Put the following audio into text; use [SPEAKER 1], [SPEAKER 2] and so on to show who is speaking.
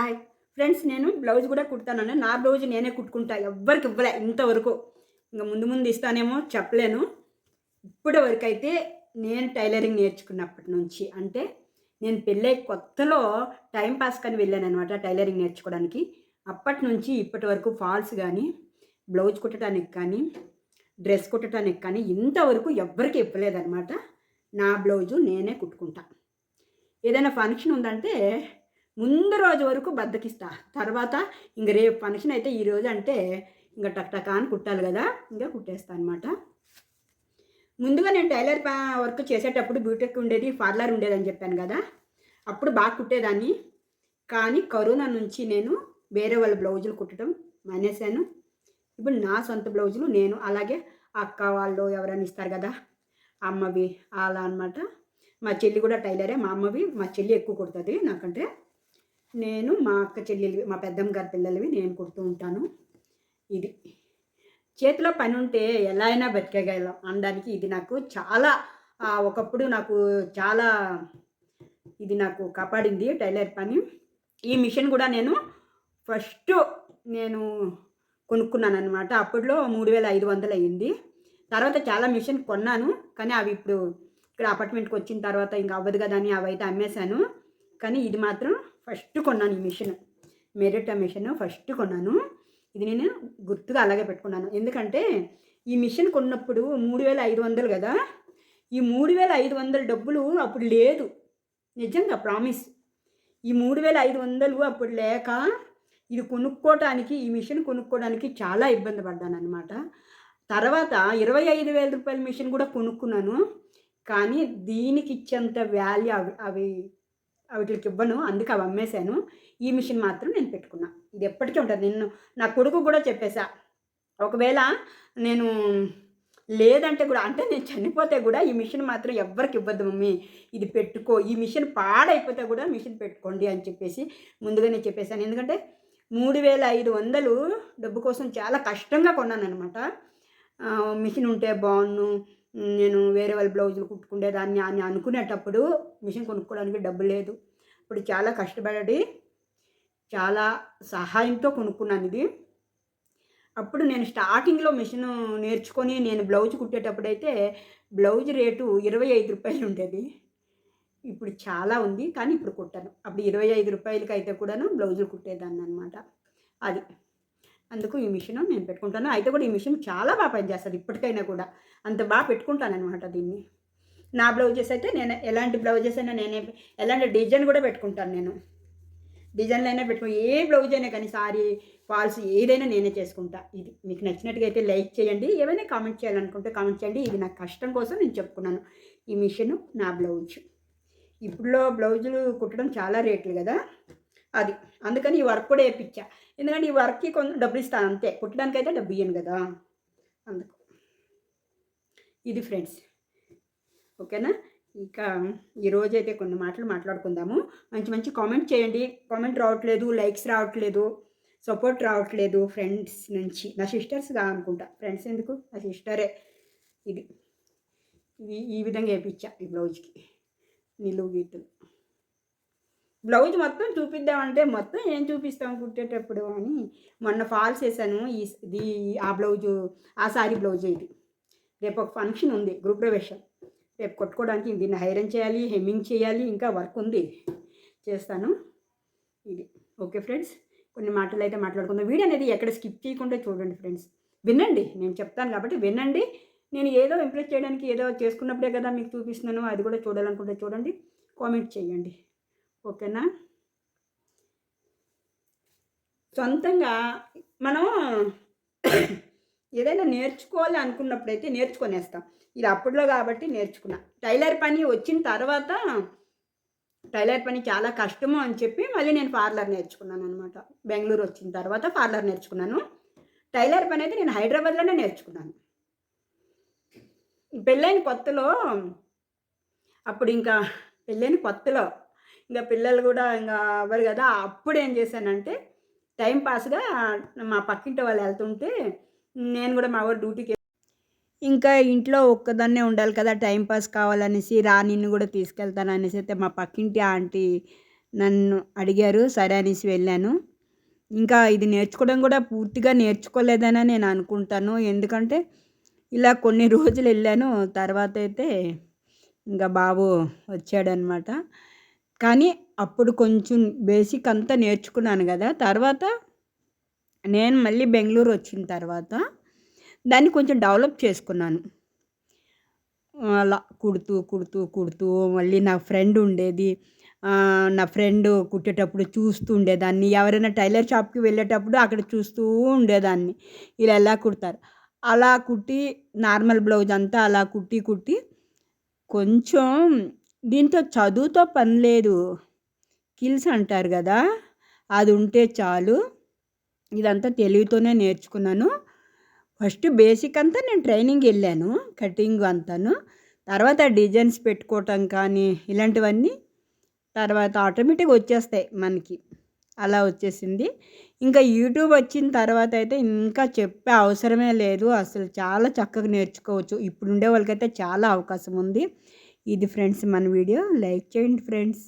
[SPEAKER 1] Hi friends నేను blouse కూడా కుడతాను నా బ్లౌజ్ నేనే కుట్టుకుంటా. ఎవ్వరికి ఇవ్వలే ఇంతవరకు. ఇంకా ముందు ముందు ఇస్తానేమో చెప్పలేను. ఇప్పటి వరకు అయితే నేను టైలరింగ్ నేర్చుకున్నప్పటి నుంచి అంటే నేను పెళ్ళై కొత్తలో టైం పాస్ కానీ వెళ్ళాను అనమాట టైలరింగ్ నేర్చుకోవడానికి. అప్పటి నుంచి ఇప్పటి వరకు ఫాల్స్ కానీ బ్లౌజ్ కుట్టడానికి కానీ డ్రెస్ కుట్టడానికి కానీ ఇంతవరకు ఎవ్వరికి ఇవ్వలేదన్నమాట. నా బ్లౌజు నేనే కుట్టుకుంటా. ఏదైనా ఫంక్షన్ ఉందంటే ముందు రోజు వరకు బద్దకిస్తా. తర్వాత ఇంక రేపు ఫంక్షన్ అయితే ఈ రోజు అంటే ఇంకా టక్ అని కుట్టాలి కదా ఇంకా కుట్టేస్తా అనమాట ముందుగా నేను టైలర్ వర్క్ చేసేటప్పుడు బ్యూటెక్ ఉండేది పార్లర్ ఉండేదని చెప్పాను కదా అప్పుడు బాగా కుట్టేదాన్ని. కానీ కరోనా నుంచి నేను వేరే వాళ్ళ బ్లౌజులు కుట్టడం మానేశాను. ఇప్పుడు నా సొంత బ్లౌజులు నేను అలాగే అక్క వాళ్ళు ఎవరైనా ఇస్తారు కదా అమ్మవి అలా అనమాట మా చెల్లి కూడా టైలరే మా అమ్మవి మా చెల్లి ఎక్కువ కుడుతుంది నాకంటే. నేను మా అక్క చెల్లెలివి మా పెద్దమ్మ గారి పిల్లలవి నేను కుడుతూ ఉంటాను. ఇది. చేతిలో పని ఉంటే ఎలా అయినా బతికేయగలం. అనడానికి ఇది నాకు చాలా ఒకప్పుడు నాకు చాలా ఇది నాకు కాపాడింది టైలర్ పని. ఈ మిషన్ కూడా నేను ఫస్ట్ నేను కొనుక్కున్నాను అనమాట అప్పట్లో మూడు వేల ఐదు వందలు అయ్యింది. తర్వాత చాలా మిషన్ కొన్నాను కానీ అవి ఇప్పుడు ఇక్కడ అపార్ట్మెంట్కి వచ్చిన తర్వాత ఇంకా అవ్వదు కదా అని అవి అయితే అమ్మేశాను. కానీ ఇది మాత్రం ఫస్ట్ కొన్నాను ఈ మిషన్. మెరిటా మిషన్ ఫస్ట్ కొన్నాను. ఇది నేను గుర్తుగా అలాగే పెట్టుకున్నాను. ఎందుకంటే ఈ మిషన్ కొన్నప్పుడు మూడు వేల ఐదు వందలు కదా? ఈ మూడు వేల ఐదు వందల డబ్బులు అప్పుడు లేదు. నిజంగా ప్రామిస్. ఈ మూడు వేల ఐదు వందలు అప్పుడు లేక ఇది కొనుక్కోవటానికి ఈ మిషన్ కొనుక్కోవడానికి చాలా ఇబ్బంది పడ్డాను అనమాట తర్వాత ఇరవై ఐదు వేల రూపాయల మిషన్ కూడా కొనుక్కున్నాను. కానీ దీనికి ఇచ్చేంత వాల్యూ అవి అవి వీటికి ఇవ్వను అందుకే అవి అమ్మేశాను. ఈ మిషన్ మాత్రం నేను పెట్టుకున్నా. ఇది ఎప్పటికీ ఉంటుంది. నేను నా కొడుకు కూడా చెప్పేశా. ఒకవేళ నేను లేదంటే కూడా అంటే నేను చనిపోతే కూడా ఈ మిషన్ మాత్రం ఎవ్వరికి ఇవ్వద్దు మమ్మీ. ఇది పెట్టుకో. ఈ మిషన్ పాడైపోతే కూడా మిషన్ పెట్టుకోండి అని చెప్పేసి ముందుగానే చెప్పేశాను. ఎందుకంటే మూడు వేల ఐదు వందలు డబ్బు కోసం చాలా కష్టంగా కొన్నాను అనమాట మిషన్ ఉంటే బాగున్ను. నేను వేరే వాళ్ళ బ్లౌజులు కుట్టుకునేదాన్ని అని అనుకునేటప్పుడు మిషన్ కొనుక్కోవడానికి డబ్బు లేదు. ఇప్పుడు చాలా కష్టపడి చాలా సహాయంతో కొనుక్కున్నాను ఇది. అప్పుడు నేను స్టార్టింగ్లో మిషన్ నేర్చుకొని నేను బ్లౌజ్ కుట్టేటప్పుడైతే బ్లౌజ్ రేటు ఇరవై ఐదు రూపాయలు ఉండేది. ఇప్పుడు చాలా ఉంది కానీ ఇప్పుడు కుట్టాను. అప్పుడు ఇరవై ఐదు రూపాయలకి అయితే కూడాను బ్లౌజులు కుట్టేదాన్ని అనమాట అది. అందుకు ఈ మిషన్ నేను పెట్టుకుంటాను. అయితే కూడా ఈ మిషన్ చాలా బాగా పనిచేస్తుంది ఇప్పటికైనా కూడా. అంత బాగా పెట్టుకుంటాను అనమాట దీన్ని. నా బ్లౌజెస్ అయితే నేను ఎలాంటి బ్లౌజెస్ అయినా నేనే ఎలాంటి డిజైన్ కూడా పెట్టుకుంటాను నేను. డిజైన్లు అయినా పెట్టుకో ఏ బ్లౌజ్ అయినా కానీ సారీ ఫాల్స్ ఏదైనా నేనే చేసుకుంటా. ఇది మీకు నచ్చినట్టుగా అయితే లైక్ చేయండి. ఏమైనా కామెంట్ చేయాలనుకుంటే కామెంట్ చేయండి. ఇది నా కష్టం కోసం నేను చెప్పుకున్నాను. ఈ మిషన్ నా బ్లౌజ్. ఇప్పుడులో బ్లౌజులు కుట్టడం చాలా రేట్లు కదా. అది. అందుకని ఈ వర్క్ కూడా వేయించా ఎందుకంటే ఈ వర్క్కి కొంచెం డబ్బులు ఇస్తాను అంతే. కుట్టడానికైతే డబ్బు ఇయ్యను కదా. అందుకు. ఇది ఫ్రెండ్స్ ఓకేనా? ఇంకా ఈరోజు అయితే కొన్ని మాటలు మాట్లాడుకుందాము. మంచి మంచి కామెంట్ చేయండి. కామెంట్ రావట్లేదు లైక్స్ రావట్లేదు సపోర్ట్ రావట్లేదు ఫ్రెండ్స్ నుంచి. నా సిస్టర్స్ అనుకుంటా. ఫ్రెండ్స్ ఎందుకు? నా సిస్టరే ఇది. ఇది ఈ విధంగా వేయించా ఈ బ్లౌజ్కి నిలువు గీతలు. బ్లౌజ్ మొత్తం చూపిద్దామంటే మొత్తం ఏం చూపిస్తాం కుట్టేటప్పుడు అని మొన్న ఫాల్స్ వేసాను ఈ ఇది ఆ బ్లౌజు ఆ సారీ బ్లౌజ్ ఇది. రేపు ఒక ఫంక్షన్ ఉంది గృహప్రవేశం రేపు కొట్టుకోవడానికి దీన్ని హైరన్ చేయాలి హెమ్మింగ్ చేయాలి ఇంకా వర్క్ ఉంది. చేస్తాను. ఇది. ఓకే ఫ్రెండ్స్ కొన్ని మాటలు అయితే మాట్లాడుకుందాం. వీడియో అనేది ఎక్కడ స్కిప్ చేయకుండా చూడండి ఫ్రెండ్స్. వినండి నేను చెప్తాను కాబట్టి వినండి. నేను ఏదో ఇంప్రెస్ చేయడానికి ఏదో చేసుకున్నప్పుడే కదా మీకు చూపిస్తున్నాను అది కూడా చూడాలనుకుంటే చూడండి. కామెంట్ చేయండి. ఓకేనా? సొంతంగా మనం ఏదైనా నేర్చుకోవాలి అనుకున్నప్పుడైతే నేర్చుకొనేస్తాం. ఇది అప్పట్లో కాబట్టి నేర్చుకున్నా. టైలర్ పని వచ్చిన తర్వాత టైలర్ పని చాలా కష్టము అని చెప్పి మళ్ళీ నేను పార్లర్ నేర్చుకున్నాను అనమాట బెంగళూరు వచ్చిన తర్వాత పార్లర్ నేర్చుకున్నాను. టైలర్ పని అయితే నేను హైదరాబాద్లోనే నేర్చుకున్నాను. పెళ్ళైన కొత్తలో అప్పుడు ఇంకా పెళ్ళైన కొత్తలో ఇంకా పిల్లలు కూడా ఇంకా అవ్వరు కదా. అప్పుడు ఏం చేశానంటే టైం పాస్గా మా పక్కింటి వాళ్ళు వెళ్తుంటే నేను కూడా మా ఊరు డ్యూటీకి ఇంకా ఇంట్లో ఒక్కదాన్నే ఉండాలి కదా టైం పాస్ కావాలనేసి రా నిన్ను కూడా తీసుకెళ్తాను అనేసి అయితే మా పక్కింటి ఆంటీ నన్ను అడిగారు. సరే అనేసి వెళ్ళాను. ఇంకా ఇది నేర్చుకోవడం కూడా పూర్తిగా నేర్చుకోలేదని నేను అనుకుంటాను. ఎందుకంటే ఇలా కొన్ని రోజులు వెళ్ళాను. తర్వాత అయితే ఇంకా బాబు వచ్చాడనమాట. కానీ అప్పుడు కొంచెం బేసిక్ అంతా నేర్చుకున్నాను కదా. తర్వాత నేను మళ్ళీ బెంగళూరు వచ్చిన తర్వాత దాన్ని కొంచెం డెవలప్ చేసుకున్నాను. అలా కుడుతూ కుడుతూ కుడుతూ మళ్ళీ నా ఫ్రెండ్ ఉండేది. నా ఫ్రెండ్ కుట్టేటప్పుడు చూస్తూ ఉండేదాన్ని. ఎవరైనా టైలర్ షాప్కి వెళ్ళేటప్పుడు అక్కడ చూస్తూ ఉండేదాన్ని. ఇలా ఎలా కుడతారు? అలా కుట్టి నార్మల్ బ్లౌజ్ అంతా అలా కుట్టి కుట్టి కొంచెం దీంతో చదువుతో పని లేదు. స్కిల్స్ అంటారు కదా అది ఉంటే చాలు. ఇదంతా తెలివితోనే నేర్చుకున్నాను. ఫస్ట్ బేసిక్ అంతా నేను ట్రైనింగ్ వెళ్ళాను కటింగ్ అంతాను. తర్వాత డిజైన్స్ పెట్టుకోవటం కానీ ఇలాంటివన్నీ తర్వాత ఆటోమేటిక్గా వచ్చేస్తాయి మనకి. అలా వచ్చేసింది. ఇంకా యూట్యూబ్ వచ్చిన తర్వాత అయితే ఇంకా చెప్పే అవసరమే లేదు. అసలు చాలా చక్కగా నేర్చుకోవచ్చు. ఇప్పుడు ఉండే వాళ్ళకైతే చాలా అవకాశం ఉంది. ఇది ఫ్రెండ్స్ మన వీడియో. లైక్ చేయండి ఫ్రెండ్స్.